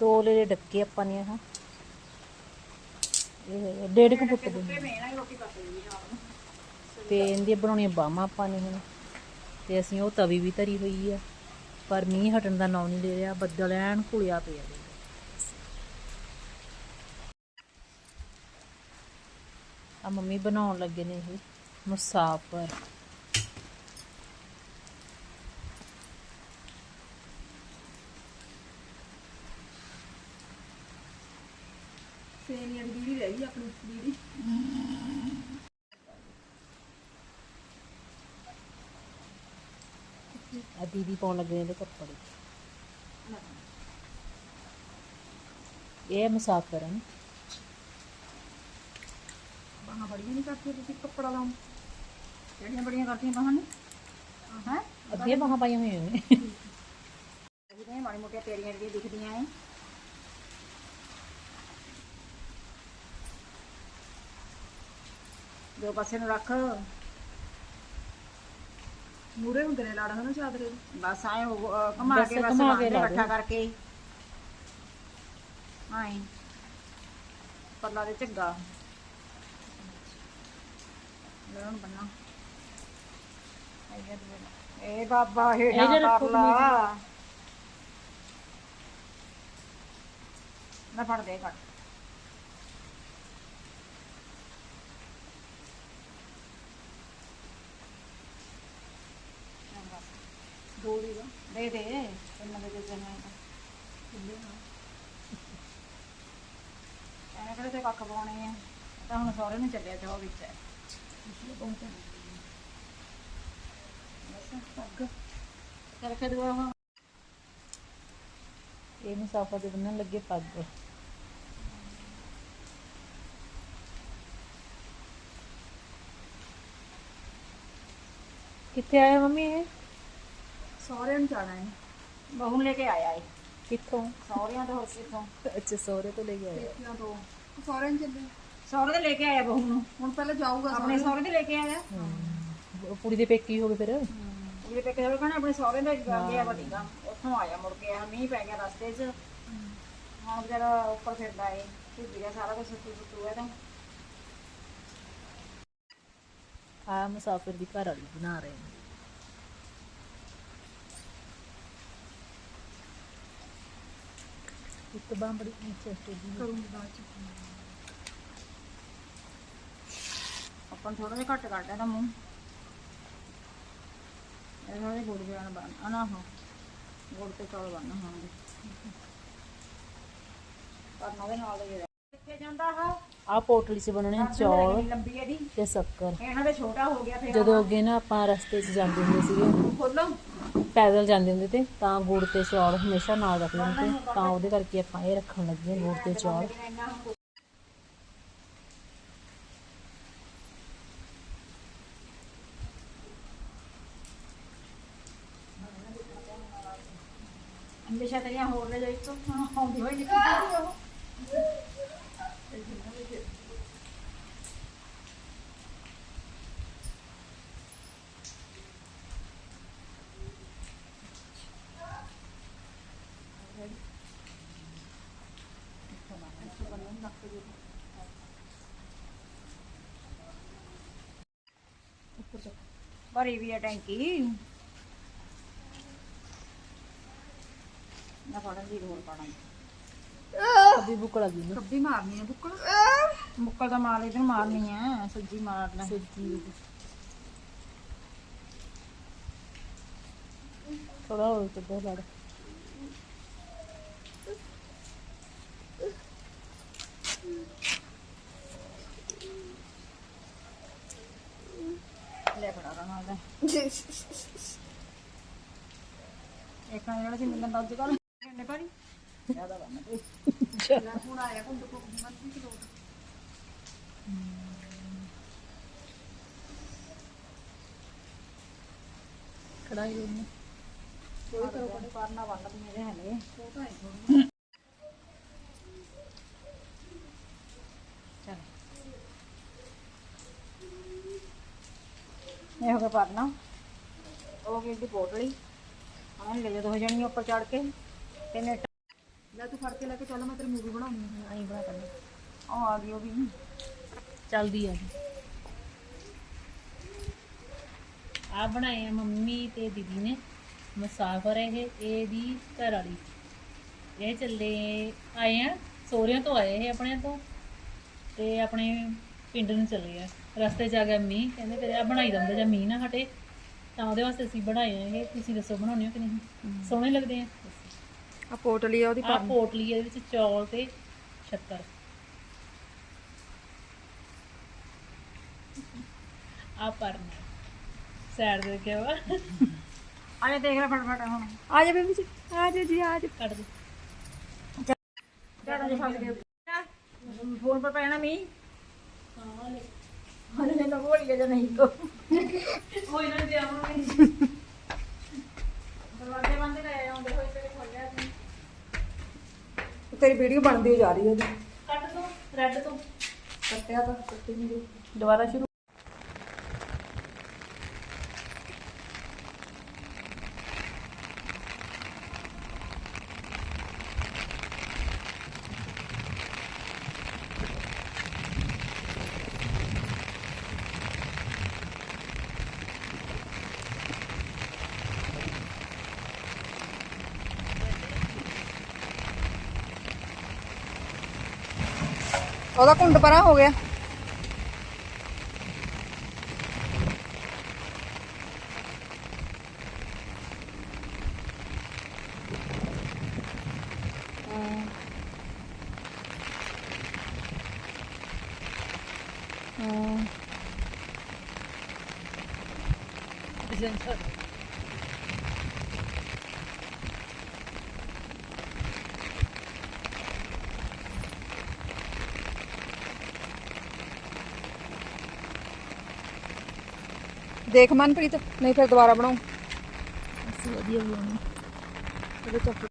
ਦੋ ਲੈ ਡੱਕੇ ਆਪਾਂ ਨੇ ਹਾਂ ਇਹ ਡੇਢ ਕੁ ਫੁੱਟ ਦੇ ਤੇ ਮੈਂ ਨਾ ਬਾਹਾਂ ਆਪਾਂ ਨੇ ਹੁਣ। ਤੇ ਅਸੀਂ ਉਹ ਤਵੀ ਵੀ ਧਰੀ ਹੋਈ ਆ। ਪਰ ਮੀਂਹ ਹਟਣ ਦਾ ਨਾਂ ਨਹੀਂ ਲੈ ਰਿਹਾ। ਬੱਦਲ ਐਨ ਘੁਲਿਆ ਪਿਆ ਦੇਖੋ। ਆ ਮੰਮੀ ਬਣਾਉਣ ਲੱਗੇ ਨੇ ਇਹ ਮੁਸਾਫਰ। ਸੇਨੀਆਂ ਦੀ ਦੀਦੀ ਰਹਿ ਗਈ ਆਪਣੀ ਦੀਦੀ ਆ ਦੀਦੀ ਪਾਉਣ ਲੱਗੇ ਨੇ ਇਹਦੇ ਕੱਪੜੇ। ਇਹ ਮੁਸਾਫਰ ਹਨ ਬਾਹਾਂ ਬੜੀਆਂ ਨਹੀਂ ਕਰਦੀ ਤੁਸੀਂ ਕੱਪੜਾ ਲਾਉਂ ਜਿਹੜੀਆਂ ਬੜੀਆਂ ਕਰਦੀਆਂ ਬਾਹਾਂ ਨੇ? ਹਾਂ? ਅੱਗੇ ਬਾਹਾਂ ਪਾਈਆਂ ਹੋਈਆਂ ਨੇ। ਜਿਹੜੀਆਂ ਮਾੜੀ ਮੋਟੀਆਂ ਤੇਰੀਆਂ ਜਿਹੜੀਆਂ ਦਿਖਦੀਆਂ ਐ। ਦੋ ਪਾਸੇ ਨੂੰ ਰੱਖ ਮੂਰੇ ਹੁੰਦੇ ਨੇ ਲਾੜਾ ਹਨਾ ਚਾਦਰੇ ਦੇ ਬਸ ਆਏ ਘਮਾ ਬਸ ਕੇ ਬਸ ਘੁਮਾ ਘਮਾ ਕੇ ਕੇ ਲਾ ਇਕੱਠਾ ਦਿਓ। ਕਰਕੇ ਆਏ ਪੱਲਾ ਦੇ ਝੱਗਾ ਲੈਣ ਬੰਨਾ ਆਈਏ ਦੂਏ ਇਹ ਬਾਬਾ ਇਹ ਹੇਠਾਂ ਜੇ ਰੱਖੋ ਕਰ ਲਾ ਨਾ ਫੜ ਦੇ ਕੱਟ ਕਿਹੜੇ ਤੇ ਕੱਖ ਪਾਉਣੇ ਆ ਇਹ ਤਾਂ ਹੁਣ ਸਹੁਰੇ ਨੂੰ ਚੱਲਿਆ ਤੇ ਉਹ ਵਿੱਚ ਹੈ ਬਸ ਅੱਗ ਚੱਲ ਕੇ ਦੂਆ ਉਹ ਇਹ ਮੁਸਾਫਰ ਦੇ ਬੰਨਣ ਲੱਗੇ ਪੱਗ ਕਿੱਥੇ ਆਇਆ ਮੰਮੀ ਇਹ ਸਹੁਰਿਆਂ ਨੂੰ ਜਾਣਾ ਹੈ। ਬਹੂ ਨੂੰ ਲੈ ਕੇ ਆਇਆ ਏ। ਕਿੱਥੋਂ? ਸਹੁਰਿਆਂ ਤੋਂ ਹੋਰ ਕਿੱਥੋਂ? ਅੱਛਾ ਸਹੁਰੇ ਤੋਂ ਲੈ ਕੇ ਆਇਆ। ਪੇਕਿਆਂ ਤੋਂ। ਸਹੁਰਿਆਂ ਨੂੰ ਚੱਲੇ। ਸਹੁਰੇ ਤੇ ਲੈ ਕੇ ਆਇਆ ਬਹੂ ਨੂੰ। ਹੁਣ ਪਹਿਲਾਂ ਜਾਊਗਾ ਆਪਣੇ ਸਹੁਰੇ। ਤੇ ਲੈ ਕੇ ਆਇਆ। ਉਹ ਕੁੜੀ ਦੇ ਪੇਕੀ ਹੋ ਗਏ ਫਿਰ। ਉਹਦੇ ਤੇ ਕਿਹਾ ਕਹਿੰਦਾ ਆਪਣੇ ਸਹੁਰੇ ਦੇ ਗਿਆ ਵਧੀਗਾ ਉੱਥੋਂ ਆਇਆ ਮੁੜ ਕੇ ਆ ਮੀਂਹ ਪੈ ਗਿਆ ਰਸਤੇ 'ਚ। ਹੁਣ ਜਰਾ ਉੱਪਰ ਫਿਰਦਾ ਏ। ਭਿੱਜ ਗਿਆ ਸਾਰਾ ਕੁਝ ਸੁੱਤੂ ਸੁੱਤੂ ਹੈ ਤਾਂ। ਆ ਮੁਸਾਫਰ ਦੀ ਘਰ ਵਾਲੀ ਬਣਾ ਰਹੇ ਨੇ। ਇੱਕ ਬਾਂਹ ਬੜੀ ਨੀਚੇ ਸਟੇਜੀ ਕਰੂੰਗੀ ਬਾਅਦ ਚ। ਆਪਾਂ ਥੋੜਾ ਜਿਹਾ ਘੱਟ ਕੱਢਿਆ ਤਾਂ ਮੂੰਹ। ਇਹ ਥੋੜੇ ਗੁੜ ਜਿਹਾ ਬਣ ਅਨਾ ਹੋ ਗੁੜ ਤੇ ਚੌਲ ਬਣ ਹੋਣਗੇ ਪਰ ਨਵੇਂ ਨਾਲ ਦੇ ਕਿੱਥੇ ਜਾਂਦਾ ਹਾ ਆ ਪੋਟਲੀ 'ਚ ਬਣਨੇ ਚੌਲ ਲੰਬੀ ਇਹਦੀ। ਤੇ ਸ਼ੱਕਰ। ਇਹਨਾਂ ਦੇ ਛੋਟਾ ਹੋ ਗਿਆ ਫਿਰ ਜਦੋਂ ਅੱਗੇ ਨਾ ਆਪਾਂ ਰਸਤੇ 'ਚ ਜਾਂਦੇ ਹੁੰਦੇ ਸੀਗੇ। ਖੋਲੋ। ਪੈਦਲ ਜਾਂਦੇ ਹੁੰਦੇ ਤੇ ਤਾਂ ਗੁੜ ਤੇ ਚੌਲ ਹਮੇਸ਼ਾ ਨਾਲ ਰੱਖਦੇ ਹੁੰਦੇ ਤੇ ਤਾਂ ਉਹਦੇ ਕਰਕੇ ਆਪਾਂ ਇਹ ਰੱਖਣ ਲੱਗੇ ਗੁੜ ਤੇ ਚੌਲ। ਹਮੇਸ਼ਾ ਤੇਰੀਆਂ ਹੋਰ ਲੈ ਜਾਈ ਤੋਂ ਆਉਂਦੀ ਹੋਈ ਨਿਕਲ ਜਾਂਦੀ ਭਰੀ ਵੀ ਹੈ ਟੈਂਕੀ। ਨਾ ਫੜਨ ਦੀ ਲੋੜ ਪੜਨ ਕਦੀ ਭੁੱਖ ਲੱਗੀ ਨਾ। ਕੱਬੀ ਮਾਰਨੀ ਹੈ ਬੁੱਕਲ ਮੁੱਕਲ ਦਾ ਮਾਲ ਇਧਰ ਮਾਰਨੀ ਹੈ ਸੱਜੀ ਮਾਰਨਾ। ਸੱਜੀ ਥੋੜਾ ਹੋਰ ਕਿੱਦਾਂ ਲੜ ਲੈ ਫੜਾ ਰਹਾ ਦਾ ਇੱਕ ਨਾਲ ਜਿਹੜਾ ਸੀ ਮਿਲਣ ਦਾ ਅੱਜ ਕੱਲ ਕਿੰਨੇ ਪਾਰੀ ਜ਼ਿਆਦਾ ਬੰਨ ਹੁਣ ਆਇਆ ਹੁਣ ਤੋਂ ਮੱਤੀ ਕਿਲੋ ਕੜਾਈ ਉਹਨੇ ਕੋਈ ਕਰੋ ਕੋਈ ਕਰਨਾ ਬੰਨ ਮੇਰੇ ਹਲੇ। ਉਹ ਤਾਂ ਹੈ। ਇਹ ਹੋ ਗਿਆ ਉਹ ਗਈ ਦੀ ਪੋਟਲੀ ਹਾਂ। ਲੈ ਜਾ ਦੋ ਜਣੀਆਂ ਉੱਪਰ ਚੜ ਕੇ। ਤੇ ਨੇ ਲੈ ਤੂੰ ਫੜ ਕੇ ਲੈ ਕੇ ਚੱਲ, ਮੈਂ ਤੇਰੀ ਮੂਵੀ ਬਣਾਉਣੀ ਆਈ ਬਣਾ ਕਰਨਾ ਉਹ ਆ ਗਈ ਉਹ ਵੀ। ਚੱਲਦੀ ਆ। ਆ ਬਣਾਏ ਆ ਮੰਮੀ ਤੇ ਦੀਦੀ ਨੇ। ਮੁਸਾਫਰ ਇਹ, ਇਹਦੀ ਘਰ ਵਾਲੀ। ਇਹ ਚੱਲੇ ਆਏ ਆ। ਸੋਹਰਿਆਂ ਤੋਂ ਆਏ ਇਹ ਆਪਣੇ ਤੋਂ। ਤੇ ਆਪਣੇ ਪਿੰਡ ਨੂੰ ਚੱਲੇ ਆ। ਰਸਤੇ 'ਚ ਆ ਗਿਆ ਮੀਂਹ ਕਹਿੰਦੇ ਤੇਰੇ ਆ ਬਣਾਈ ਦਿੰਦੇ ਜਾਂ ਮੀਂਹ ਨਾ ਹਟੇ ਤਾਂ ਉਹਦੇ ਵਾਸਤੇ ਅਸੀਂ ਬਣਾਏ ਆ ਇਹ ਤੁਸੀਂ ਦੱਸੋ ਬਣਾਉਣੇ ਹੋ ਕਿ ਨਹੀਂ? ਸੋਹਣੇ ਲੱਗਦੇ ਆ। ਆ ਪੋਟਲੀ ਆ ਉਹਦੀ ਆ ਪੋਟਲੀ ਇਹਦੇ ਵਿੱਚ ਚੌਲ ਤੇ ਸ਼ੱਕਰ। ਆ ਪਰਨਾ ਸਾਈਡ ਦੇ ਕੇ ਵਾ। ਆਲੇ ਦੇਖ ਲੈ ਫਟਫਟ ਹੁਣ। ਆ ਜਾ ਬੇਬੀ ਜੀ ਆ ਜਾ ਜੀ ਆ ਜਾ। ਕੱਢ ਦੇ। ਫੋਨ ਪਰ ਪੈਣਾ ਮੀ ਹਲੇ ਮੈਨੂੰ ਜਾਂ ਸੀ ਤੇਰੀ ਵੀਡੀਓ ਬਣਦੀ ਜਾ ਰਹੀ ਹੈ ਉਹਦੀ ਕੱਟ ਦੋ ਰੈੱਡ ਤੋਂ। ਕੱਟਿਆ ਤਾਂ ਕੱਟੀ ਨਹੀਂ ਦੁਬਾਰਾ ਸ਼ੁਰੂ ਉਹਦਾ ਕੁੰਡ ਪਰਾਂ ਹੋ ਗਿਆ। ਦੇਖ ਮਨਪ੍ਰੀਤ ਨਹੀਂ ਫਿਰ ਦੁਬਾਰਾ ਬਣਾਉ। ਵਧੀਆ ਬਣਾਉਣੀ। ਇਹਦੇ ਚ